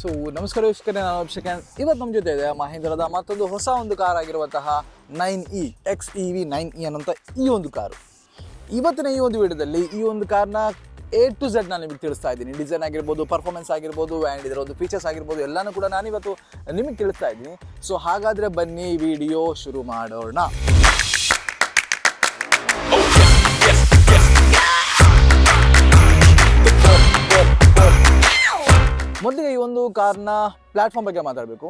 So ನಮಸ್ಕಾರ ವೀಕ್ಷಕರೇ, ನಾನು ಅಭಿಷೇಕ್ ಇವತ್ತು ನಮ್ಮ ಜೊತೆ ಇದೆ ಮಹೇಂದ್ರದ ಮತ್ತೊಂದು ಹೊಸ ಒಂದು ಕಾರ್ ಆಗಿರುವಂತಹ nine E X E V nine E ಅನ್ನೋಂಥ ಈ ಒಂದು ಕಾರು ಇವತ್ತಿನ ಈ ಒಂದು ವಿಡಿಯೋದಲ್ಲಿ ಈ ಒಂದು ಕಾರ್ನ ಎ ಟು ಝೆಡ್ ನಾನು ನಿಮಗೆ ತಿಳಿಸ್ತಾ ಇದ್ದೀನಿ. ಡಿಸೈನ್ ಆಗಿರ್ಬೋದು ಪರ್ಫಾರ್ಮೆನ್ಸ್ ಆಗಿರ್ಬೋದು ಆ್ಯಂಡ್ ಇದರ ಒಂದು ಫೀಚರ್ಸ್ ಆಗಿರ್ಬೋದು, ಎಲ್ಲನೂ ಕೂಡ ನಾನಿವತ್ತು ನಿಮಗೆ ತಿಳಿಸ್ತಾ ಇದ್ದೀನಿ. ಸೊ ಹಾಗಾದರೆ ಬನ್ನಿ, ವಿಡಿಯೋ ಶುರು ಮಾಡೋಣ. ಮೊದಲಿಗೆ ಈ ಒಂದು ಕಾರ್ನ ಪ್ಲಾಟ್ಫಾರ್ಮ್ ಬಗ್ಗೆ ಮಾತಾಡಬೇಕು.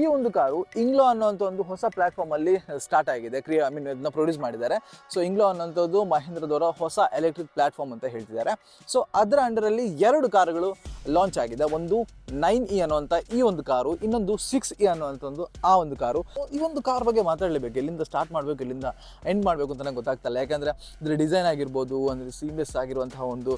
ಈ ಒಂದು ಕಾರು ಇಂಗ್ಲೋ ಅನ್ನೋಂಥ ಒಂದು ಹೊಸ ಪ್ಲಾಟ್ಫಾರ್ಮ್ ಅಲ್ಲಿ ಸ್ಟಾರ್ಟ್ ಆಗಿದೆ. ಕ್ರಿಯಾ ಐ ಮೀನ್ ಇದನ್ನ ಪ್ರೊಡ್ಯೂಸ್ ಮಾಡಿದ್ದಾರೆ. ಸೊ ಇಂಗ್ಲೋ ಅನ್ನೋಂಥದ್ದು ಮಹೇಂದ್ರದವರ ಹೊಸ ಎಲೆಕ್ಟ್ರಿಕ್ ಪ್ಲಾಟ್ಫಾರ್ಮ್ ಅಂತ ಹೇಳ್ತಿದ್ದಾರೆ. ಸೊ ಅದರ ಅಂಡರಲ್ಲಿ ಎರಡು ಕಾರುಗಳು ಲಾಂಚ್ ಆಗಿದೆ. ಒಂದು ನೈನ್ ಇ ಅನ್ನುವಂಥ ಈ ಒಂದು ಕಾರು, ಇನ್ನೊಂದು ಸಿಕ್ಸ್ ಇ ಅನ್ನುವಂಥ ಒಂದು ಆ ಒಂದು ಕಾರು. ಈ ಒಂದು ಕಾರ್ ಬಗ್ಗೆ ಮಾತಾಡಲೇಬೇಕು. ಎಲ್ಲಿಂದ ಸ್ಟಾರ್ಟ್ ಮಾಡಬೇಕು, ಎಲ್ಲಿಂದ ಎಂಡ್ ಮಾಡಬೇಕು ಅಂತ ನಂಗೆ ಗೊತ್ತಾಗ್ತಲ್ಲ. ಯಾಕಂದರೆ ಇದ್ರ ಡಿಸೈನ್ ಆಗಿರ್ಬೋದು, ಅಂದರೆ ಸೀಮ್ಲೆಸ್ ಆಗಿರುವಂತಹ ಒಂದು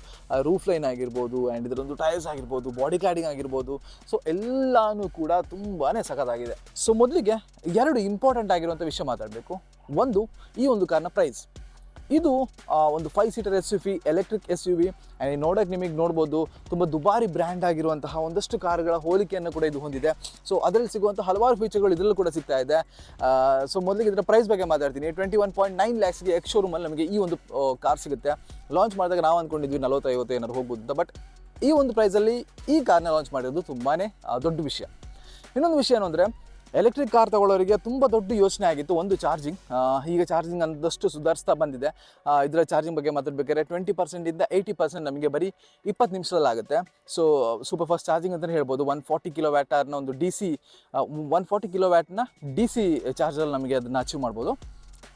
ರೂಫ್ ಲೈನ್ ಆಗಿರ್ಬೋದು ಆ್ಯಂಡ್ ಇದರೊಂದು ಟೈರ್ಸ್ ಆಗಿರ್ಬೋದು ಬಾಡಿ ಕ್ಲಾಡಿಂಗ್ ಆಗಿರ್ಬೋದು. ಸೊ ಎಲ್ಲಾನು ಕೂಡ ತುಂಬಾ ಸಖತ್ತಾಗಿದೆ ಸೊ ಮೊದಲಿಗೆ ಎರಡು ಇಂಪಾರ್ಟೆಂಟ್ ಆಗಿರುವಂಥ ವಿಷಯ ಮಾತಾಡಬೇಕು. ಒಂದು, ಈ ಒಂದು ಕಾರ್ನ ಪ್ರೈಸ್ ಇದು ಒಂದು five seater S U V electric S U V and ನೋಡೋಕೆ ನಿಮಗೆ ನೋಡ್ಬೋದು, ತುಂಬ ದುಬಾರಿ ಬ್ರ್ಯಾಂಡ್ ಆಗಿರುವಂತಹ ಒಂದಷ್ಟು ಕಾರ್ಗಳ ಹೋಲಿಕೆಯನ್ನು ಕೂಡ ಇದು ಹೊಂದಿದೆ. ಸೊ ಅದರಲ್ಲಿ ಸಿಗುವಂಥ ಹಲವಾರು ಫೀಚರ್ಗಳು ಇದರಲ್ಲೂ ಕೂಡ ಸಿಗ್ತಾ ಇದೆ. ಸೊ ಮೊದಲಿಗೆ ಇದರ ಪ್ರೈಸ್ ಬಗ್ಗೆ ಮಾತಾಡ್ತೀನಿ. ಟ್ವೆಂಟಿ ಒನ್ ಪಾಯಿಂಟ್ ನೈನ್ ಲ್ಯಾಕ್ಸ್ಗೆ ಎಕ್ಸ್ ಶೋರೂಮಲ್ಲಿ ನಮಗೆ ಈ ಒಂದು ಕಾರ್ ಸಿಗುತ್ತೆ. ಲಾಂಚ್ ಮಾಡಿದಾಗ ನಾವು ಅಂದ್ಕೊಂಡಿದ್ವಿ ನಲವತ್ತೈವತ್ತು ಏನಾದ್ರು ಹೋಗ್ಬೋದು ಬಟ್ ಈ ಒಂದು ಪ್ರೈಸಲ್ಲಿ ಈ ಕಾರ್ನ ಲಾಂಚ್ ಮಾಡಿರೋದು ತುಂಬಾ ದೊಡ್ಡ ವಿಷಯ. ಇನ್ನೊಂದು ವಿಷಯ ಏನು ಅಂದರೆ ಎಲೆಕ್ಟ್ರಿಕ್ ಕಾರ್ ತಗೊಳ್ಳೋರಿಗೆ ತುಂಬ ದೊಡ್ಡ ಯೋಚನೆ ಆಗಿತ್ತು, ಒಂದು ಚಾರ್ಜಿಂಗ್ ಈಗ ಚಾರ್ಜಿಂಗ್ ಅಂದಷ್ಟು ಸುಧಾರಿಸ್ತಾ ಬಂದಿದೆ. ಇದರ ಚಾರ್ಜಿಂಗ್ ಬಗ್ಗೆ ಮಾತಾಡ್ಬೇಕಾದ್ರೆ ಟ್ವೆಂಟಿ ಪರ್ಸೆಂಟಿಂದ ಏಯ್ಟಿ ಪರ್ಸೆಂಟ್ ನಮಗೆ ಬರೀ ಇಪ್ಪತ್ತು ನಿಮಿಷದಲ್ಲಿ ಆಗುತ್ತೆ. ಸೊ ಸೂಪರ್ ಫಾಸ್ಟ್ ಚಾರ್ಜಿಂಗ್ ಅಂತಲೇ ಹೇಳ್ಬೋದು. ಒನ್ ಫಾರ್ಟಿ ಕಿಲೋ ವ್ಯಾಟರ್ನ ಒಂದು D C one forty kilo ವ್ಯಾಟ್ನ D C ಚಾರ್ಜಲ್ಲಿ ನಮಗೆ ಅದನ್ನು ಅಚೀವ್ ಮಾಡ್ಬೋದು.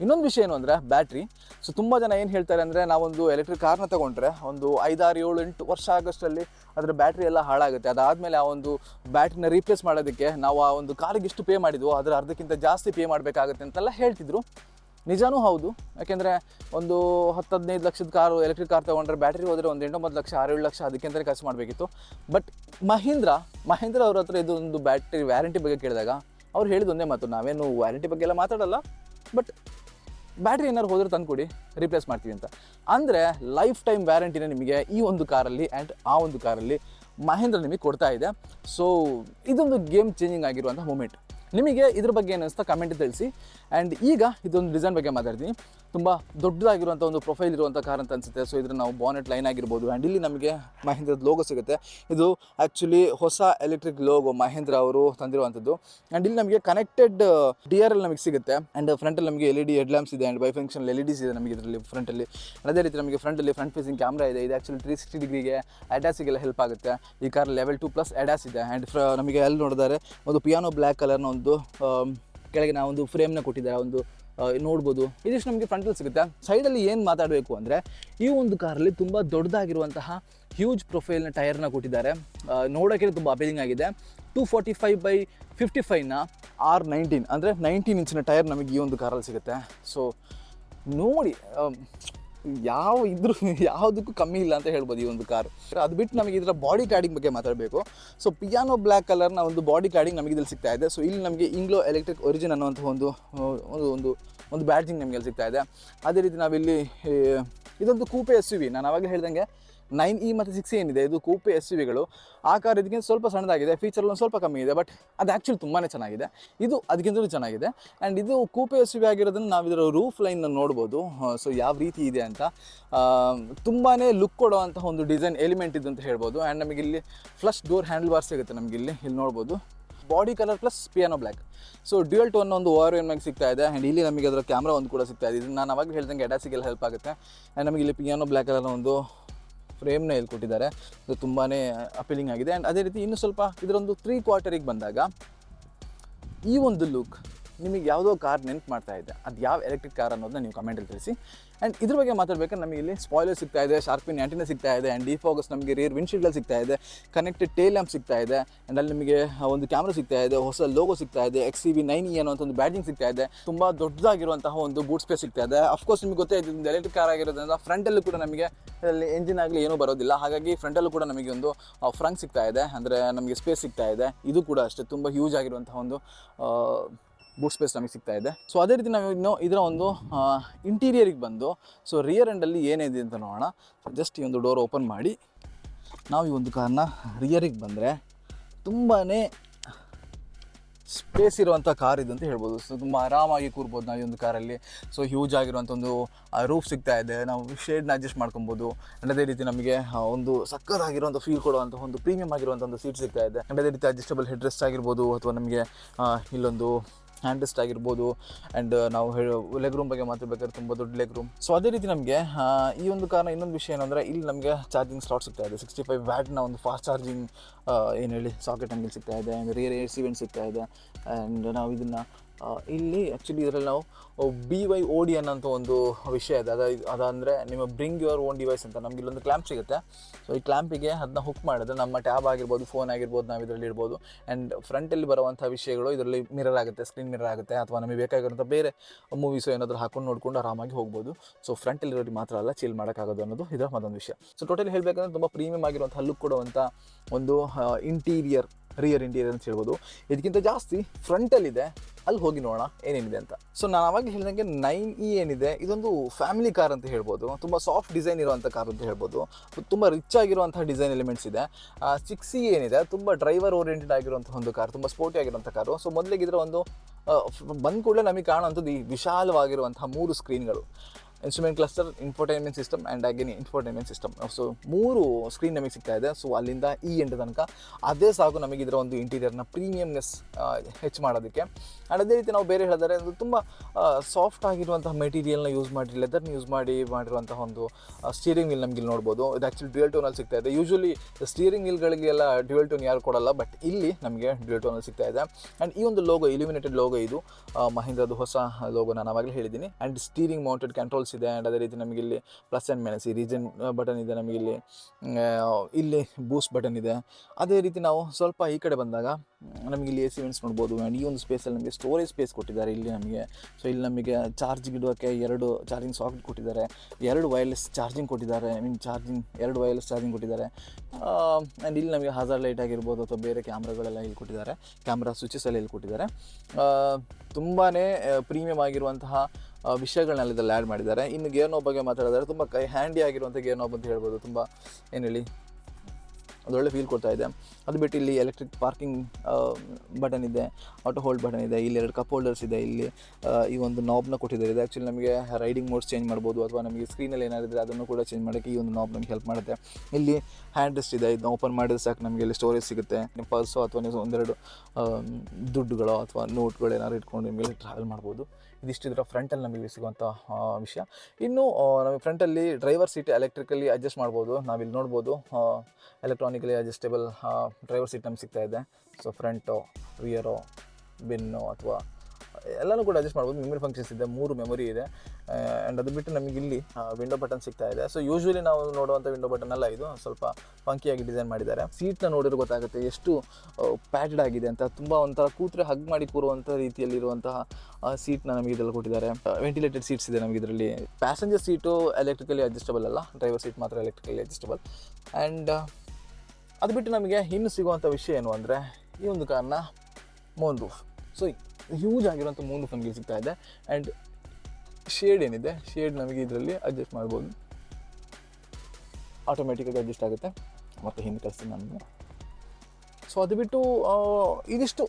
ಇನ್ನೊಂದು ವಿಷಯ ಏನು ಅಂದರೆ ಬ್ಯಾಟ್ರಿ. ಸೊ ತುಂಬ ಜನ ಏನು ಹೇಳ್ತಾರೆ ಅಂದರೆ ನಾವೊಂದು ಎಲೆಕ್ಟ್ರಿಕ್ ಕಾರ್ನ ತಗೊಂಡ್ರೆ ಒಂದು ಐದಾರು ಏಳು ಎಂಟು ವರ್ಷ ಆಗೋಷ್ಟರಲ್ಲಿ ಅದರ ಬ್ಯಾಟ್ರಿ ಎಲ್ಲ ಹಾಳಾಗುತ್ತೆ. ಅದಾದಮೇಲೆ ಆ ಒಂದು ಬ್ಯಾಟ್ರಿನ ರೀಪ್ಲೇಸ್ ಮಾಡೋದಕ್ಕೆ ನಾವು ಆ ಒಂದು ಕಾರಿಗೆ ಎಷ್ಟು ಪೇ ಮಾಡಿದ್ವೋ ಅದರ ಅರ್ಧಕ್ಕಿಂತ ಜಾಸ್ತಿ ಪೇ ಮಾಡಬೇಕಾಗುತ್ತೆ ಅಂತೆಲ್ಲ ಹೇಳ್ತಿದ್ರು. ನಿಜಾನೂ ಹೌದು. ಯಾಕೆಂದರೆ ಒಂದು ಹತ್ತು ಹದಿನೈದು ಲಕ್ಷದ ಕಾರು ಎಲೆಕ್ಟ್ರಿಕ್ ಕಾರ್ ತೊಗೊಂಡ್ರೆ ಬ್ಯಾಟ್ರಿ ಹೋದರೆ ಒಂದು ಎಂಟೊಂಬತ್ತು ಲಕ್ಷ, ಆರು ಏಳು ಲಕ್ಷ ಅದಕ್ಕಿಂತಲೇ ಖರ್ಚು ಮಾಡಬೇಕಿತ್ತು. ಬಟ್ ಮಹೀಂದ್ರ ಮಹೀಂದ್ರ ಅವ್ರ ಹತ್ರ ಇದೊಂದು ಬ್ಯಾಟ್ರಿ ವ್ಯಾರಂಟಿ ಬಗ್ಗೆ ಕೇಳಿದಾಗ ಅವ್ರು ಹೇಳಿದ ಒಂದೇ ಮಾತು, ನಾವೇನು ವ್ಯಾರಂಟಿ ಬಗ್ಗೆ ಎಲ್ಲ ಮಾತಾಡಲ್ಲ. ಬಟ್ ಬ್ಯಾಟ್ರಿ ಏನಾದ್ರು ಹೋದ್ರೆ ತಂದ್ಕೊಡಿ ರಿಪ್ಲೇಸ್ ಮಾಡ್ತೀವಿ ಅಂತ. ಅಂದರೆ ಲೈಫ್ ಟೈಮ್ ವ್ಯಾರಂಟಿನ ನಿಮಗೆ ಈ ಒಂದು ಕಾರಲ್ಲಿ ಆ್ಯಂಡ್ ಆ ಒಂದು ಕಾರಲ್ಲಿ ಮಹೇಂದ್ರ ನಿಮಗೆ ಕೊಡ್ತಾ ಇದೆ. ಸೊ ಇದೊಂದು ಗೇಮ್ ಚೇಂಜಿಂಗ್ ಆಗಿರುವಂಥ ಮೂಮೆಂಟ್ ನಿಮಗೆ ಇದ್ರ ಬಗ್ಗೆ ಏನು ಅನಿಸ್ತಾ ಕಮೆಂಟ್ ತಿಳಿಸಿ. ಆ್ಯಂಡ್ ಈಗ ಇದೊಂದು ಡಿಸೈನ್ ಬಗ್ಗೆ ಮಾತಾಡ್ತೀನಿ. ತುಂಬ ದೊಡ್ಡದಾಗಿರುವಂಥ ಒಂದು ಪ್ರೊಫೈಲ್ ಇರುವಂಥ ಕಾರ್ ಅಂತ ಅನಿಸುತ್ತೆ. ಸೊ ಇದ್ರ ನಾವು ಬಾನೆಟ್ ಲೈನ್ ಆಗಿರ್ಬೋದು. ಆ್ಯಂಡ್ ಇಲ್ಲಿ ನಮಗೆ ಮಹೇಂದ್ರದ ಲೋಗೋ ಸಿಗುತ್ತೆ. ಇದು ಆ್ಯಕ್ಚುಲಿ ಹೊಸ ಎಲೆಕ್ಟ್ರಿಕ್ ಲೋಗೋ ಮಹೇಂದ್ರ ಅವರು ತಂದಿರುವಂಥದ್ದು ಆ್ಯಂಡ್ ಇಲ್ಲಿ ನಮಗೆ ಕನೆಕ್ಟೆಡ್ ಡಿ ಆರ್ ಎಲ್ ನಮಗೆ ಸಿಗುತ್ತೆ. ಆ್ಯಂಡ್ ಫ್ರಂಟಲ್ಲಿ ನಮಗೆ ಎಲ್ ಇ ಡಿ ಹೆಡ್ ಇದೆ. And bi function L E Ds ಇದೆ ನಮಗೆ ಇದರಲ್ಲಿ ಫ್ರಂಟಲ್ಲಿ ಅದೇ ರೀತಿ ನಮಗೆ ಫ್ರಂಟಲ್ಲಿ ಫ್ರಂಟ್ ಫೇಸಿಂಗ್ ಕ್ಯಾಮ್ರಾ ಇದೆ. ಇದು ಆ್ಯಕ್ಚುಲಿ ತ್ರೀ ಸಿಕ್ಸ್ಟಿ ಡಿಗ್ರಿಗೆ ಅಡ್ಯಾಸಿಗೆಲ್ಲ ಹೆಲ್ಪ್ ಆಗುತ್ತೆ. ಈ car level two plus ADAS ಇದೆ. ಆ್ಯಂಡ್ ಫ್ರ ನಮಗೆ ಎಲ್ಲಿ ನೋಡಿದರೆ ಒಂದು ಪಿಯಾನೋ ಬ್ಲ್ಯಾಕ್ ಕಲರ್ನ ಒಂದು ಆಮ್, ಕೆಳಗೆ ನಾವು ಒಂದು ಫ್ರೇಮ್ನ ಕೊಟ್ಟಿದ್ದಾರೆ. ಒಂದು ನೋಡ್ಬೋದು. ಇದಿಷ್ಟು ನಮಗೆ ಫ್ರಂಟಲ್ಲಿ ಸಿಗುತ್ತೆ. ಸೈಡಲ್ಲಿ ಏನು ಮಾತಾಡಬೇಕು ಅಂದರೆ, ಈ ಒಂದು ಕಾರಲ್ಲಿ ತುಂಬ ದೊಡ್ಡದಾಗಿರುವಂತಹ ಹ್ಯೂಜ್ ಪ್ರೊಫೈಲ್ನ ಟೈರ್ನ ಕೊಟ್ಟಿದ್ದಾರೆ. ನೋಡೋಕೆ ನೋಡೋಕ್ಕೆ ತುಂಬ ಅಪೀಲಿಂಗ್ ಆಗಿದೆ. Two forty five by fifty five R nineteen ಅಂದರೆ ನೈನ್ಟೀನ್ ಇಂಚಿನ ಟೈರ್ ನಮಗೆ ಈ ಒಂದು ಕಾರಲ್ಲಿ ಸಿಗುತ್ತೆ. ಸೊ ನೋಡಿ ಯಾವ ಇದ್ರೂ ಯಾವುದಕ್ಕೂ ಕಮ್ಮಿ ಇಲ್ಲ ಅಂತ ಹೇಳ್ಬೋದು ಈ ಒಂದು ಕಾರ್. ಅದು ಬಿಟ್ಟು ನಮಗೆ ಇದರ ಬಾಡಿ ಕ್ಲಾಡಿಂಗ್ ಬಗ್ಗೆ ಮಾತಾಡಬೇಕು. ಸೊ ಪಿಯಾನೋ ಬ್ಲ್ಯಾಕ್ ಕಲರ್ನ ಒಂದು ಬಾಡಿ ಕ್ಲಾಡಿಂಗ್ ನಮಗೆ ಇದ್ರಲ್ಲಿ ಸಿಗ್ತಾ ಇದೆ. ಸೊ ಇಲ್ಲಿ ನಮಗೆ ಇಂಗ್ಲೋ ಎಲೆಕ್ಟ್ರಿಕ್ ಒರಿಜಿನ್ ಅನ್ನುವಂಥ ಒಂದು ಒಂದು ಒಂದು ಬ್ಯಾಡ್ಜಿಂಗ್ ನಮಗೆ ಅಲ್ಲಿ ಸಿಗ್ತಾ ಇದೆ. ಅದೇ ರೀತಿ ನಾವಿಲ್ಲಿ ಇದೊಂದು ಕೂಪೆ ಎಸ್ ಯು ವಿ ನಾನು ಅವಾಗ ಹೇಳ್ದಂಗೆ ನೈನ್ ಇ ಮತ್ತು ಸಿಕ್ಸ್ ಏನಿದೆ, ಇದು ಕೂಪೆ ಎಸ್ ವಿಗಳು ಆ ಕಾರ್ ಇದಕ್ಕಿಂತ ಸ್ವಲ್ಪ ಸಣ್ಣದಾಗಿದೆ ಫೀಚರ್ ಒಂದು ಸ್ವಲ್ಪ ಕಮ್ಮಿ ಇದೆ ಬಟ್ ಅದು ಆ್ಯಕ್ಚುಲಿ ತುಂಬಾ ಚೆನ್ನಾಗಿದೆ. ಇದು ಅದಕ್ಕಿಂತಲೂ ಚೆನ್ನಾಗಿದೆ. ಆ್ಯಂಡ್ ಇದು ಕೂಪೆ ಎಸ್ ವಿ ಆಗಿರೋದನ್ನು ನಾವು ಇದರ ರೂಫ್ ಲೈನ್ನ ನೋಡ್ಬೋದು. ಸೊ ಯಾವ ರೀತಿ ಇದೆ ಅಂತ. ತುಂಬಾ ಲುಕ್ ಕೊಡುವಂತಹ ಒಂದು ಡಿಸೈನ್ ಎಲಿಮೆಂಟ್ ಇದು ಅಂತ ಹೇಳ್ಬೋದು. ಆ್ಯಂಡ್ ನಮಗೆ ಇಲ್ಲಿ ಫ್ಲಶ್ ಡೋರ್ ಹ್ಯಾಂಡಲ್ ಬಾರ್ ಸಿಗುತ್ತೆ ನಮಗೆ ಇಲ್ಲಿ. ನೋಡ್ಬೋದು. Body colour plus piano black so dual tone ಒಂದು ಓವರ್ ನಮಗೆ ಸಿಗ್ತಾ ಇದೆ. ಆ್ಯಂಡ್ ಇಲ್ಲಿ ನಮಗೆ ಅದರ ಕ್ಯಾಮ್ರಾ ಒಂದು ಕೂಡ ಸಿಗ್ತಾ ಇದೆ. ಇದನ್ನು ನಾನು ಅವಾಗ ಹೇಳ್ದಂಗೆ ಎಡಾಸಿಗೆಲ್ಲ ಹೆಲ್ಪ್ ಆಗುತ್ತೆ. ಆ್ಯಂಡ್ ನಮಗೆ ಇಲ್ಲಿ ಪಿಯಾನೋ ಬ್ಲ್ಯಾಕ್ ಕಲರ್ ಒಂದು ಫ್ರೇಮ್ನ ಇಲ್ಲಿ ಕೊಟ್ಟಿದ್ದಾರೆ ಅದು ತುಂಬಾ ಅಪೀಲಿಂಗ್ ಆಗಿದೆ. ಆ್ಯಂಡ್ ಅದೇ ರೀತಿ ಇನ್ನು ಸ್ವಲ್ಪ ಇದರೊಂದು ತ್ರೀ ಕ್ವಾರ್ಟರಿಗೆ ಬಂದಾಗ ಈ ಒಂದು ಲುಕ್ ನಿಮಗೆ ಯಾವುದೋ ಕಾರ್ ನೆನ್ಪು ಮಾಡ್ತಾ ಇದೆ, ಅದು ಯಾವ ಎಲೆಕ್ಟ್ರಿಕ್ ಕಾರ್ ಅನ್ನೋದನ್ನ ನೀವು ಕಮೆಂಟಲ್ಲಿ ತಿಳಿಸಿ. ಆ್ಯಂಡ್ ಇದ್ರ ಬಗ್ಗೆ ಮಾತಾಡ್ಬೇಕಾದ್ರೆ ನಮಗೆ ಇಲ್ಲಿ ಸ್ಪಾಯ್ಲರ್ ಸಿಗ್ತಾ ಇದೆ ಶಾರ್ಪಿನ್ ಆ್ಯಂಟಿನ ಸಿಗ್ತಾ ಇದೆ ಆ್ಯಂಡ್ ಡಿಫೋಕಸ್ ನಮಗೆ ರೇರ್ ವಿಂಡ್ಶೀಲ್ಡಲ್ಲಿ ಸಿಗ್ತಾ ಇದೆ ಕನೆಕ್ಟೆಡ್ ಟೇಲ್ ಲ್ಯಾಂಪ್ ಸಿಗ್ತಾ ಇದೆ ಆ್ಯಂಡ್ ಅಲ್ಲಿ ನಿಮಗೆ ಒಂದು ಕ್ಯಾಮ್ರಾ ಸಿಗ್ತಾ ಇದೆ, ಹೊಸ ಲೋಗೋ ಸಿಗ್ತಾ ಇದೆ X C V nine E ಅನ್ನೋ ಒಂದು ಬ್ಯಾಟಿಂಗ್ ಸಿಗ್ತಾ ಇದೆ, ತುಂಬ ದೊಡ್ಡದಾಗಿರುವಂತಹ ಒಂದು ಬೂಟ್ ಸ್ಪೇಸ್ ಸಿಗ್ತಾ ಇದೆ. ಅಫ್ಕೋರ್ಸ್ ನಿಮಗೆ ಗೊತ್ತೇ, ಇದೆ ಎಲೆಕ್ಟ್ರಿಕ್ ಕಾರ್ ಆಗಿರೋದ್ರಿಂದ ಫ್ರಂಟಲ್ಲೂ ಕೂಡ ನಮಗೆ ಅಲ್ಲಿ ಎಂಜಿನ್ ಆಗಲಿ ಏನೂ ಬರೋದಿಲ್ಲ. ಹಾಗಾಗಿ ಫ್ರಂಟಲ್ಲೂ ಕೂಡ ನಮಗೆ ಒಂದು ಫ್ರಂಕ್ ಸಿಗ್ತಾ ಇದೆ, ಅಂದರೆ ನಮಗೆ ಸ್ಪೇಸ್ ಸಿಗ್ತಾ ಇದೆ. ಇದು ಕೂಡ ಅಷ್ಟೇ, ತುಂಬ ಹ್ಯೂಜ್ ಆಗಿರುವಂತಹ ಒಂದು ಬೂಟ್ ಸ್ಪೇಸ್ ನಮಗೆ ಸಿಗ್ತಾ ಇದೆ. ಸೊ ಅದೇ ರೀತಿ ನಾವು ಇನ್ನು ಇದರ ಒಂದು ಇಂಟೀರಿಯರಿಗೆ ಬಂದು ಸೊ ರಿಯರ್ ಎಂಡಲ್ಲಿ ಏನಿದೆ ಅಂತ ನೋಡೋಣ. ಜಸ್ಟ್ ಈ ಒಂದು ಡೋರ್ ಓಪನ್ ಮಾಡಿ, ನಾವು ಈ ಒಂದು ಕಾರ್ನ ರಿಯರಿಗೆ ಬಂದರೆ ತುಂಬಾ ಸ್ಪೇಸ್ ಇರುವಂಥ ಕಾರ್ ಇದು ಅಂತ ಹೇಳ್ಬೋದು. ಸೊ ತುಂಬ ಆರಾಮಾಗಿ ಕೂರ್ಬೋದು ನಾವು ಈ ಒಂದು ಕಾರಲ್ಲಿ ಸೊ ಹ್ಯೂಜ್ ಆಗಿರುವಂಥ ಒಂದು ರೂಫ್ ಸಿಗ್ತಾ ಇದೆ. ನಾವು ಶೇಡ್ನ ಅಡ್ಜಸ್ಟ್ ಮಾಡ್ಕೊಬೋದು. ಆ್ಯಂಡ್ ಅದೇ ರೀತಿ ನಮಗೆ ಒಂದು ಸಕ್ಕದಾಗಿರುವಂಥ ಫೀಲ್ ಕೊಡುವಂಥ ಒಂದು ಪ್ರೀಮಿಯಮ್ ಆಗಿರುವಂಥ ಒಂದು ಸೀಟ್ ಸಿಗ್ತಾ ಇದೆ. ಆ್ಯಂಡ್ ಅದೇ ರೀತಿ ಅಡ್ಜಸ್ಟಬಲ್ ಹೆಡ್ ರೆಸ್ಟ್ ಆಗಿರ್ಬೋದು, ಅಥವಾ ನಮಗೆ ಇಲ್ಲೊಂದು ಹ್ಯಾಂಡ್ ರೆಸ್ಟ್ ಆಗಿರ್ಬೋದು ಆ್ಯಂಡ್ ನಾವು ಲೆಗ್ ರೂಮ್ ಬಗ್ಗೆ ಮಾತಾಡ್ಬೇಕಾದ್ರೆ ತುಂಬ ದೊಡ್ಡ ಲೆಗ್ ರೂಮ್ ಸೊ ಅದೇ ರೀತಿ ನಮಗೆ ಈ ಒಂದು ಕಾರಣ ಇನ್ನೊಂದು ವಿಷಯ ಏನಂದರೆ ಇಲ್ಲಿ ನಮಗೆ ಚಾರ್ಜಿಂಗ್ ಸ್ಲಾಟ್ ಸಿಗ್ತಾ ಇದೆ. ಸಿಕ್ಸ್ಟಿ ಫೈವ್ ವ್ಯಾಟ್ನ ಒಂದು ಫಾಸ್ಟ್ ಚಾರ್ಜಿಂಗ್ ಏನು ಹೇಳಿ ಸಾಕೆಟ್ ನಮಗೆ ಸಿಗ್ತಾ ಇದೆ ಆ್ಯಂಡ್ ರಿಯರ್ ಏರ್ ಸಿವೆಂಟ್ ಸಿಗ್ತಾ ಇದೆ ಆ್ಯಂಡ್ ನಾವು ಇದನ್ನು ಇಲ್ಲಿ ಆ್ಯಕ್ಚುಲಿ ಇದರಲ್ಲಿ ನಾವು ಬಿ ವೈ ಓ ಡಿ ಅನ್ನೋಂಥ ಒಂದು ವಿಷಯ ಇದೆ. ಅದ, ಅದಂದರೆ ನಿಮ್ಮ ಬ್ರಿಂಗ್ ಯುವರ್ ಓನ್ ಡಿವೈಸ್ ಅಂತ. ನಮ್ಗೆ ಇಲ್ಲೊಂದು ಕ್ಲ್ಯಾಂಪ್ ಸಿಗುತ್ತೆ. ಸೊ ಈ ಕ್ಲ್ಯಾಂಪಿಗೆ ಅದನ್ನ ಹುಕ್ ಮಾಡಿದ್ರೆ ನಮ್ಮ ಟ್ಯಾಬ್ ಆಗಿರ್ಬೋದು ಫೋನ್ ಆಗಿರ್ಬೋದು, ನಾವು ಇದರಲ್ಲಿ ಇರ್ಬೋದು. ಆ್ಯಂಡ್ ಫ್ರಂಟಲ್ಲಿ ಬರುವಂಥ ವಿಷಯಗಳು ಇದರಲ್ಲಿ ಮಿರರ್ ಆಗುತ್ತೆ ಸ್ಕ್ರೀನ್ ಮಿರರ್ ಆಗುತ್ತೆ. ಅಥವಾ ನಮಗೆ ಬೇಕಾಗಿರೋಂಥ ಬೇರೆ ಮೂವೀಸು ಏನಾದರೂ ಹಾಕೊಂಡು ನೋಡ್ಕೊಂಡು ಆರಾಮಾಗಿ ಹೋಗ್ಬೋದು. ಸೊ ಫ್ರಂಟಲ್ಲಿರೋರಿಗೆ ಮಾತ್ರ ಅಲ್ಲ ಚೀಲ್ ಮಾಡೋಕ್ಕಾಗೋದು ಅನ್ನೋದು ಇದರ ಮತ್ತೊಂದು ವಿಷಯ. ಸೊ ಟೋಟಲಿ ಹೇಳಬೇಕಂದ್ರೆ ತುಂಬ ಪ್ರೀಮಿಯಮ್ ಆಗಿರುವಂಥ ಲುಕ್ ಕೊಡುವಂಥ ಒಂದು ಇಂಟೀರಿಯರ್ ರಿಯರ್ ಇಂಟೀರಿಯರ್ ಅಂತ ಹೇಳ್ಬೋದು. ಇದಕ್ಕಿಂತ ಜಾಸ್ತಿ ಫ್ರಂಟಲ್ಲಿದೆ ಅಲ್ಲಿ ಹೋಗಿ ನೋಡೋಣ ಏನೇನಿದೆ ಅಂತ. ಸೊ ನಾನು ಅವಾಗ ಹೇಳಿದಂಗೆ ನೈನ್ ಇ ಏನಿದೆ, ಇದೊಂದು ಫ್ಯಾಮಿಲಿ ಕಾರ್ ಅಂತ ಹೇಳ್ಬೋದು. ತುಂಬ ಸಾಫ್ಟ್ ಡಿಸೈನ್ ಇರುವಂಥ ಕಾರ್ ಅಂತ ಹೇಳ್ಬೋದು. ತುಂಬ ರಿಚ್ ಆಗಿರುವಂಥ ಡಿಸೈನ್ ಎಲಿಮೆಂಟ್ಸ್ ಇದೆ. ಸಿಕ್ಸ್ ಇ ಏನಿದೆ, ತುಂಬ ಡ್ರೈವರ್ ಓರಿಯೆಂಟೆಡ್ ಆಗಿರುವಂಥ ಒಂದು ಕಾರ್ ತುಂಬ ಸ್ಪೋರ್ಟಿ ಆಗಿರುವಂಥ ಕಾರು ಸೊ ಮೊದಲಿಗೆ ಇದರ ಒಂದು ಬಂದ್ ಕೂಡಲೇ ನಮಗೆ ಕಾಣುವಂಥದ್ದು ಈ ವಿಶಾಲವಾಗಿರುವಂತಹ ಮೂರು ಸ್ಕ್ರೀನ್ಗಳು instrument cluster infotainment system and again infotainment system so ಮೂರು ಸ್ಕ್ರೀನ್ ನಮಗೆ ಸಿಗ್ತಾ ಇದೆ. ಸೊ ಅಲ್ಲಿಂದ ಈ ಎಂಡ್ ತನಕ. ಅದೇ ಸಾಕು ನಮಗೆ ಇದರ ಒಂದು ಇಂಟೀರಿಯರ್ನ ಪ್ರೀಮಿಯಮ್ನೆಸ್ ಹೆಚ್ಚು ಮಾಡೋದಕ್ಕೆ. ಆ್ಯಂಡ್ ಅದೇ ರೀತಿ ನಾವು ಬೇರೆ ಹೇಳಿದರೆ ಅದು ತುಂಬ ಸಾಫ್ಟ್ ಆಗಿರುವಂತಹ ಮೆಟೀರಿಯಲ್ನ ಯೂಸ್ ಮಾಡಿ ಲೆದರ್ನ ಯೂಸ್ ಮಾಡಿ ಮಾಡಿರುವಂತಹ ಒಂದು ಸ್ಟೀರಿಂಗ್ ವೀಲ್ ನಮಗೆ ಇಲ್ಲಿ ನೋಡ್ಬೋದು. ಇದು ಆ್ಯಕ್ಚುಲಿ ಡ್ಯುಯಲ್ ಟೋನಲ್ಲಿ ಸಿಗ್ತಾ ಇದೆ. ಯೂಶಲಿ ಸ್ಟೀರಿಂಗ್ ವೀಲ್ಗಳಿಗೆಲ್ಲ ಡ್ಯುಯಲ್ ಟೋನ್ ಯಾರು ಕೊಡಲ್ಲ ಬಟ್ ಇಲ್ಲಿ ನಮಗೆ ಡ್ಯುಯಲ್ ಟೋನಲ್ಲಿ ಸಿಗ್ತಾ ಇದೆ. ಆ್ಯಂಡ್ ಈ ಒಂದು ಲೋಗೋ ಇಲ್ಯುಮಿನೇಟೆಡ್ ಲೋಗೋ ಇದು ಮಹೀಂದ್ರದ್ದು ಹೊಸ ಲೋಗೋ ನಾನು ಆವಾಗಲೇ ಹೇಳಿದ್ದೀನಿ. ಆ್ಯಂಡ್ ಸ್ಟೀರಿಂಗ್ ಮೌಂಟೆಡ್ ಕಂಟ್ರೋಲ್ಸ್ ಇದೆ ಆ್ಯಂಡ್ ಅದೇ ರೀತಿ ನಮಗೆ ಇಲ್ಲಿ ಪ್ಲಸ್ ಆ್ಯಂಡ್ ಮೈನಸ್ ಈ ರೀಜನ್ ಬಟನ್ ಇದೆ ನಮಗೆ ಇಲ್ಲಿ ಇಲ್ಲಿ ಬೂಸ್ಟ್ ಬಟನ್ ಇದೆ. ಅದೇ ರೀತಿ ನಾವು ಸ್ವಲ್ಪ ಈ ಕಡೆ ಬಂದಾಗ, ನಮಗೆ ಇಲ್ಲಿ ಎ ಸಿ ವೆಂಟ್ಸ್ ನೋಡ್ಬೋದು ಆ್ಯಂಡ್ ಈ ಒಂದು ಸ್ಪೇಸಲ್ಲಿ ನಮಗೆ ಸ್ಟೋರೇಜ್ ಸ್ಪೇಸ್ ಕೊಟ್ಟಿದ್ದಾರೆ ಇಲ್ಲಿ ನಮಗೆ. ಸೊ ಇಲ್ಲಿ ನಮಗೆ ಚಾರ್ಜಿಗೆ ಇಡೋಕ್ಕೆ ಎರಡು ಚಾರ್ಜಿಂಗ್ ಸಾಕೆಟ್ ಕೊಟ್ಟಿದ್ದಾರೆ, ಎರಡು ವೈರ್ಲೆಸ್ ಚಾರ್ಜಿಂಗ್ ಕೊಟ್ಟಿದ್ದಾರೆ ಐ ಮೀನ್ ಚಾರ್ಜಿಂಗ್ ಎರಡು ವೈರ್ಲೆಸ್ ಚಾರ್ಜಿಂಗ್ ಕೊಟ್ಟಿದ್ದಾರೆ. ಆ್ಯಂಡ್ ಇಲ್ಲಿ ನಮಗೆ ಹಜಾರ್ ಲೈಟ್ ಆಗಿರ್ಬೋದು ಅಥವಾ ಬೇರೆ ಕ್ಯಾಮ್ರಾಗಳೆಲ್ಲ ಇಲ್ಲಿ ಕೊಟ್ಟಿದ್ದಾರೆ, ಕ್ಯಾಮ್ರಾ ಸ್ವಿಚಸ್ ಎಲ್ಲ ಇಲ್ಲಿ ಕೊಟ್ಟಿದ್ದಾರೆ. ತುಂಬಾ ಪ್ರೀಮಿಯಮ್ ಆಗಿರುವಂತಹ ಆ, ವಿಷಯಗಳನ್ನೆಲ್ಲ ಇದರಲ್ಲಿ ಆ್ಯಡ್ ಮಾಡಿದ್ದಾರೆ. ಇನ್ನು ಗೇರ್ ಬಗ್ಗೆ ಮಾತಾಡಿದರೆ ತುಂಬ ಕೈ ಹ್ಯಾಂಡಿ ಆಗಿರುವಂಥ ಗೇರ್ ನೋಬ್ ಅಂತ ಹೇಳ್ಬೋದು. ತುಂಬ ಏನು ಹೇಳಿ ಅದೊಳ್ಳೆ ಫೀಲ್ ಕೊಡ್ತಾ ಇದೆ. ಅದು ಬಿಟ್ಟು ಇಲ್ಲಿ ಎಲೆಕ್ಟ್ರಿಕ್ ಪಾರ್ಕಿಂಗ್ ಬಟನ್ ಇದೆ ಆಟೋ ಹೋಲ್ಡ್ ಬಟನ್ ಇದೆ ಇಲ್ಲಿ ಎರಡು ಕಪ್ ಹೋಲ್ಡರ್ಸ್ ಇದೆ ಇಲ್ಲಿ ಈ ಒಂದು ನಾಬ್ನ ಕೊಟ್ಟಿದ್ದಾರೆ. ಇದು ಆ್ಯಕ್ಚುಲಿ ನಮಗೆ ರೈಡಿಂಗ್ ಮೋಡ್ಸ್ ಚೇಂಜ್ ಮಾಡ್ಬೋದು ಅಥವಾ ನಮಗೆ ಸ್ಕ್ರೀನಲ್ಲಿ ಏನಾರಿದ್ರೆ ಅದನ್ನು ಕೂಡ ಚೇಂಜ್ ಮಾಡೋಕ್ಕೆ ಈ ಒಂದು ನಾಬ್ ನಮಗೆ ಹೆಲ್ಪ್ ಮಾಡುತ್ತೆ. ಇಲ್ಲಿ ಹ್ಯಾಂಡ್ ರೆಸ್ಟ್ ಇದೆ ಇದನ್ನ ಓಪನ್ ಮಾಡಿದ್ರೆ ಸಾಕು ನಮಗೆ ಇಲ್ಲಿ ಸ್ಟೋರೇಜ್ ಸಿಗುತ್ತೆ. ನಿಮ್ಮ ಪರ್ಸು ಅಥವಾ ನೀವು ಒಂದೆರಡು ದುಡ್ಡುಗಳೋ ದುಡ್ಡುಗಳು ಅಥವಾ ನೋಟ್ಗಳು ಏನಾದ್ರು ಇಟ್ಕೊಂಡು ನಿಮಗೆ ಟ್ರಾವೆಲ್ ಮಾಡ್ಬೋದು. ಇದಿಷ್ಟು ಇದರ ಫ್ರಂಟಲ್ಲಿ ನಮಗೆ ಸಿಗುವಂಥ ವಿಷಯ. ಇನ್ನು ನಮಗೆ ಫ್ರಂಟಲ್ಲಿ ಡ್ರೈವರ್ ಸೀಟ್ ಎಲೆಕ್ಟ್ರಿಕಲಿ ಅಡ್ಜಸ್ಟ್ ಮಾಡ್ಬೋದು. ನಾವಿಲ್ಲಿ ನೋಡ್ಬೋದು ಎಲೆಕ್ಟ್ರಾನಿಕಲಿ ಅಡ್ಜಸ್ಟೇಬಲ್ ಡ್ರೈವರ್ ಸೀಟ್ ನಮ್ಗೆ ಸಿಗ್ತಾ ಇದೆ. ಸೊ ಫ್ರಂಟು ರಿಯರೋ ಬಿನ್ನು ಅಥವಾ ಎಲ್ಲನೂ ಕೂಡ ಅಡ್ಜಸ್ಟ್ ಮಾಡ್ಬೋದು. ಮೆಮೊರಿ ಫಂಕ್ಷನ್ಸ್ ಇದೆ, ಮೂರು ಮೆಮೊರಿ ಇದೆ. ಆ್ಯಂಡ್ ಅದು ಬಿಟ್ಟು ನಮಗೆ ಇಲ್ಲಿ ವಿಂಡೋ ಬಟನ್ ಸಿಗ್ತಾ ಇದೆ. ಸೊ ಯೂಶ್ವಲಿ ನಾವು ನೋಡುವಂಥ ವಿಂಡೋ ಬಟನ್ ಅಲ್ಲ ಇದು. ಸ್ವಲ್ಪ ಫಂಕಿಯಾಗಿ ಡಿಸೈನ್ ಮಾಡಿದ್ದಾರೆ. ಸೀಟ್ನ ನೋಡಿದ್ರೆ ಗೊತ್ತಾಗುತ್ತೆ ಎಷ್ಟು ಪ್ಯಾಡ್ ಆಗಿದೆ ಅಂತ. ತುಂಬ ಒಂಥರ ಕೂತ್ರೆ ಹಗ್ ಮಾಡಿ ಕೂರುವಂಥ ರೀತಿಯಲ್ಲಿರುವಂತಹ ಸೀಟ್ನ ನಮಗೆ ಇದೆಲ್ಲ ಕೊಟ್ಟಿದ್ದಾರೆ. ವೆಂಟಿಲೇಟೆಡ್ ಸೀಟ್ಸ್ ಇದೆ ನಮಗೆ ಇದರಲ್ಲಿ. ಪ್ಯಾಸೆಂಜರ್ ಸೀಟು ಎಲೆಕ್ಟ್ರಿಕಲಿ ಅಡ್ಜಸ್ಟಬಲ್ ಅಲ್ಲ. ಡ್ರೈವರ್ ಸೀಟ್ ಮಾತ್ರ ಎಲೆಕ್ಟ್ರಿಕಲಿ ಅಡ್ಜಸ್ಟಬಲ್ ಆ್ಯಂಡ್ ಅದು ಬಿಟ್ಟು ನಮಗೆ ಇನ್ನು ಸಿಗುವಂಥ ವಿಷಯ ಏನು ಅಂದರೆ, ಈ ಒಂದು ಕಾರಣ ಮೋನ್ ರೂಫ್ ಸೊ ಹ್ಯೂಜ್ ಆಗಿರುವಂಥ ಮೂನ್ ರೂಫ್ ನಮಗೆ ಸಿಗ್ತಾ ಇದೆ. ಆ್ಯಂಡ್ ಶೇಡ್ ಏನಿದೆ? ಶೇಡ್ ನಮಗೆ ಇದರಲ್ಲಿ ಅಡ್ಜಸ್ಟ್ ಮಾಡ್ಬೋದು. ಆಟೋಮೆಟಿಕಾಗಿ ಅಡ್ಜಸ್ಟ್ ಆಗುತ್ತೆ. ಮತ್ತು ಹಿಂದೆ ಕಳಿಸ್ತೀನಿ ನಾನು ಸೊ ಅದು ಬಿಟ್ಟು ಇದಿಷ್ಟು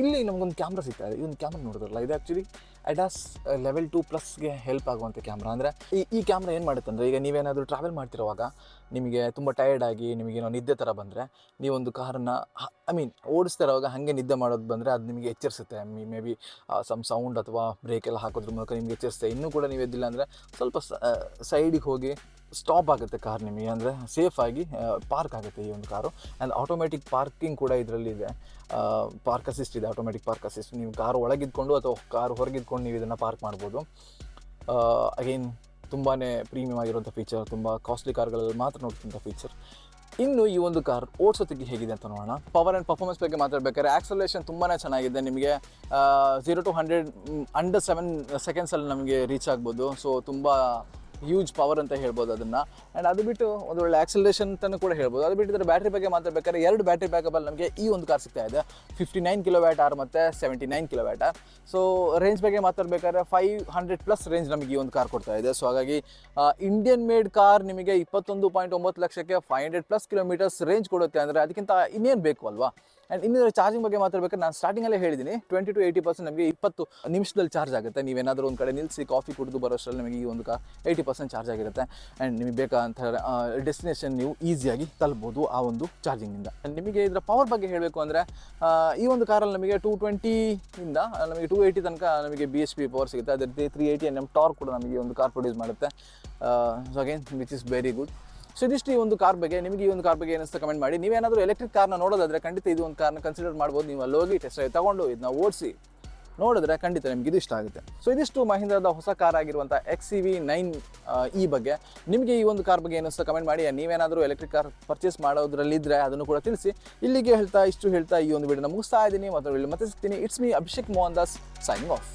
ಇಲ್ಲಿ ನಮಗೊಂದು ಕ್ಯಾಮ್ರಾ ಸಿಗ್ತಾ ಇದೆ. ಇದೊಂದು ಕ್ಯಾಮ್ರಾ ನೋಡಿದ್ರಲ್ಲ? ಇದು ಆ್ಯಕ್ಚುಲಿ ಅಡಾಸ್ ಲೆವೆಲ್ ಟು ಪ್ಲಸ್ಗೆ ಹೆಲ್ಪ್ ಆಗುವಂಥ ಕ್ಯಾಮ್ರಾ ಅಂದರೆ ಈ ಈ ಕ್ಯಾಮ್ರಾ ಏನು ಮಾಡುತ್ತೆ ಅಂದರೆ ಈಗ ನೀವೇನಾದರೂ ಟ್ರಾವೆಲ್ ಮಾಡ್ತಿರುವಾಗ ನಿಮಗೆ ತುಂಬ ಟಯರ್ಡ್ ಆಗಿ ನಿಮಗೇನೋ ನಿದ್ದೆ ಥರ ಬಂದರೆ ನೀವೊಂದು ಕಾರನ್ನು ಐ ಮೀನ್ ಓಡಿಸ್ತಾ ಇರುವಾಗ ಹಾಗೆ ನಿದ್ದೆ ಮಾಡೋದು ಬಂದರೆ ಅದು ನಿಮಗೆ ಎಚ್ಚರಿಸುತ್ತೆ. Me maybe some sound ಅಥವಾ ಬ್ರೇಕ್ ಎಲ್ಲ ಹಾಕೋದ್ರ ಮೂಲಕ ನಿಮಗೆ ಎಚ್ಚರಿಸುತ್ತೆ. ಇನ್ನೂ ಕೂಡ ನೀವು ಎದ್ದಿಲ್ಲ ಅಂದರೆ ಸ್ವಲ್ಪ ಸೈಡಿಗೆ ಹೋಗಿ ಸ್ಟಾಪ್ ಆಗುತ್ತೆ ಕಾರ್ ನಿಮಗೆ. ಅಂದರೆ ಸೇಫಾಗಿ ಪಾರ್ಕ್ ಆಗುತ್ತೆ ಈ ಒಂದು ಕಾರು ಆ್ಯಂಡ್ ಆಟೋಮೆಟಿಕ್ ಪಾರ್ಕಿಂಗ್ ಕೂಡ ಇದರಲ್ಲಿ ಇದೆ. ಪಾರ್ಕ್ ಅಸಿಸ್ಟ್ ಇದೆ ಆಟೋಮೆಟಿಕ್ ಪಾರ್ಕ್ ಅಸಿಸ್ಟ್ ನೀವು ಕಾರ್ ಒಳಗಿದ್ಕೊಂಡು ಅಥವಾ ಕಾರ್ ಹೊರಗಿದ್ಕೊಂಡು ನೀವು ಇದನ್ನು ಪಾರ್ಕ್ ಮಾಡ್ಬೋದು. ಅಗೈನ್ ತುಂಬಾ ಪ್ರೀಮಿಯಮ್ ಆಗಿರುವಂಥ ಫೀಚರ್ ತುಂಬ ಕಾಸ್ಟ್ಲಿ ಕಾರ್ಗಳಲ್ಲಿ ಮಾತ್ರ ನೋಡ್ತಿದ್ದಂಥ ಫೀಚರ್ ಇನ್ನು ಈ ಒಂದು ಕಾರ್ ಓಡಿಸೋದಕ್ಕೆ ಹೇಗಿದೆ ಅಂತ ನೋಡೋಣ. ಪವರ್ ಆ್ಯಂಡ್ ಪರ್ಫಾರ್ಮೆನ್ಸ್ ಬಗ್ಗೆ ಮಾತಾಡಬೇಕಾದ್ರೆ ಆಕ್ಸಲೇಷನ್ ತುಂಬಾ ಚೆನ್ನಾಗಿದೆ. ನಿಮಗೆ zero to hundred under seven ಸೆಕೆಂಡ್ಸಲ್ಲಿ ನಮಗೆ ರೀಚ್ ಆಗ್ಬೋದು. ಸೊ ತುಂಬ ಹ್ಯೂಜ್ ಪವರ್ ಅಂತ ಹೇಳ್ಬೋದು ಅದನ್ನು. ಆ್ಯಂಡ್ ಅದು ಬಿಟ್ಟು ಒಂದು ಒಳ್ಳೆ ಆಕ್ಸಲೇಷನ್ ಅಂತಲೂ ಕೂಡ ಹೇಳ್ಬೋದು. ಅದು ಬಿಟ್ಟು ಇದರ ಬ್ಯಾಟ್ರಿ ಬಗ್ಗೆ ಮಾತಾಡಬೇಕಾದ್ರೆ ಎರಡು ಬ್ಯಾಟ್ರಿ ಬ್ಯಾಕಬಲ್ಲಿ ನಮಗೆ ಈ ಒಂದು ಕಾರ್ ಸಿಗ್ತಾ ಇದೆ. Fifty nine kilo watt hour ಮತ್ತು seventy nine kilo so range ಬಗ್ಗೆ ಮಾತಾಡಬೇಕಾದ್ರೆ ಫೈವ್ ಹಂಡ್ರೆಡ್ ಪ್ಲಸ್ ರೇಂಜ್ ನಮಗೆ ಈ ಒಂದು ಕಾರ್ ಕೊಡ್ತಾ ಇದೆ. ಸೊ ಹಾಗಾಗಿ ಇಂಡಿಯನ್ ಮೇಡ್ ಕಾರ್ ನಿಮಗೆ ಇಪ್ಪತ್ತೊಂದು ಪಾಯಿಂಟ್ ಒಂಬತ್ತು ಲಕ್ಷಕ್ಕೆ five hundred plus kilometres range ಕೊಡುತ್ತೆ ಅಂದರೆ ಅದಕ್ಕಿಂತ ಇನ್ನೇನು ಬೇಕು ಅಲ್ವಾ? ಆ್ಯಂಡ್ ಇನ್ನೊಂದು ಚಾರ್ಜಿಂಗ್ ಬಗ್ಗೆ ಮಾತಾಡ್ಬೇಕಾದ್ರೆ ನಾನು ಸ್ಟಾರ್ಟಿಂಗಲ್ಲೇ ಹೇಳಿದ್ದೀನಿ ಟ್ವೆಂಟಿ ಟು ಏಯ್ಟಿ ಪರ್ಸೆಂಟ್ ನಮಗೆ ಇಪ್ಪತ್ತು ನಿಮಿಷದಲ್ಲಿ ಚಾರ್ಜ್ ಆಗುತ್ತೆ. ನೀವೇನಾದರೂ ಒಂದು ಕಡೆ ನಿಲ್ಲಿಸಿ ಕಾಫಿ ಕುಡಿದು ಬರೋಷ್ಟರಲ್ಲಿ ನಿಮಗೆ ಈ ಒಂದು ಕಾರ್ ಏಯ್ಟಿ ಪರ್ಸೆಂಟ್ ಚಾರ್ಜ್ ಆಗಿರುತ್ತೆ. ಆ್ಯಂಡ್ ನಿಮಗೆ ಬೇಕಾದಂಥ ಡೆಸ್ಟಿನೇಷನ್ ನೀವು ಈಸಿಯಾಗಿ ತಲುಪ್ಬೋದು ಆ ಒಂದು ಚಾರ್ಜಿಂಗಿಂದ ನಿಮಗೆ ಇದರ ಪವರ್ ಬಗ್ಗೆ ಹೇಳಬೇಕು ಅಂದರೆ ಈ ಒಂದು ಕಾರಲ್ಲಿ ನಮಗೆ ಟೂ ಟ್ವೆಂಟಿಯಿಂದ ನಮಗೆ ಟೂ ಏಯ್ಟಿ ತನಕ ನಮಗೆ ಬಿ ಎಸ್ ಪಿ ಪವರ್ ಸಿಗುತ್ತೆ. ಅದೇ ರೀತಿ three eighty N M torque ಕೂಡ ನಮಗೆ ಒಂದು ಕಾರ್ ಪ್ರೊಡ್ಯೂಸ್ ಮಾಡುತ್ತೆ. So again which is very good so ಇದಿಷ್ಟು ಈ ಒಂದು ಕಾರ್ ಬಗ್ಗೆ, ನಿಮಗೆ ಈ ಒಂದು ಕಾರ್ ಬಗ್ಗೆ ಏನಿಸ್ತಾ ಕಮೆಂಟ್ ಮಾಡಿ. ನೀವೇನಾದರೂ ಎಲೆಕ್ಟ್ರಿಕ್ ಕಾರ್ನ ನೋಡೋದಾದ್ರೆ ಖಂಡಿತ ಇದು ಒಂದು ಕಾರ್ನ ಕನ್ಸಿಡರ್ ಮಾಡ್ಬೋದು. ನೀವು ಅಲ್ಲಿ ಹೋಗಿ ಟೆಸ್ಟ್ ತಗೊಂಡು ಇದನ್ನ ಓಡಿಸಿ ನೋಡಿದ್ರೆ ಖಂಡಿತ ನಿಮ್ಗೆ ಇದು ಇಷ್ಟ ಆಗುತ್ತೆ. ಸೊ ಇದಿಷ್ಟು ಮಹೀಂದ್ರದ ಹೊಸ ಕಾರ್ ಆಗಿರುವಂಥ ಎಕ್ಸ್ ಸಿ ವಿ ನೈನ್ ಈ ಬಗ್ಗೆ. ನಿಮಗೆ ಈ ಒಂದು ಕಾರ್ ಬಗ್ಗೆ ಏನಿಸ್ತಾ ಕಮೆಂಟ್ ಮಾಡಿ. ನೀವೇನಾದರೂ ಎಲೆಕ್ಟ್ರಿಕ್ ಕಾರ್ ಪರ್ಚೇಸ್ ಮಾಡೋದ್ರಲ್ಲಿದ್ದರೆ ಅದನ್ನು ಕೂಡ ತಿಳಿಸಿ. ಇಲ್ಲಿಗೆ ಹೇಳ್ತಾ ಇಷ್ಟು ಹೇಳ್ತಾ ಈ ಒಂದು ವಿಡಿಯೋನ ಮುಗಿಸ್ತಾ ಇದ್ದೀನಿ. ಮತ್ತು ಮತ್ತೆ ಸಿಗ್ತೀನಿ. It's me Abhishek Mohan Das signing off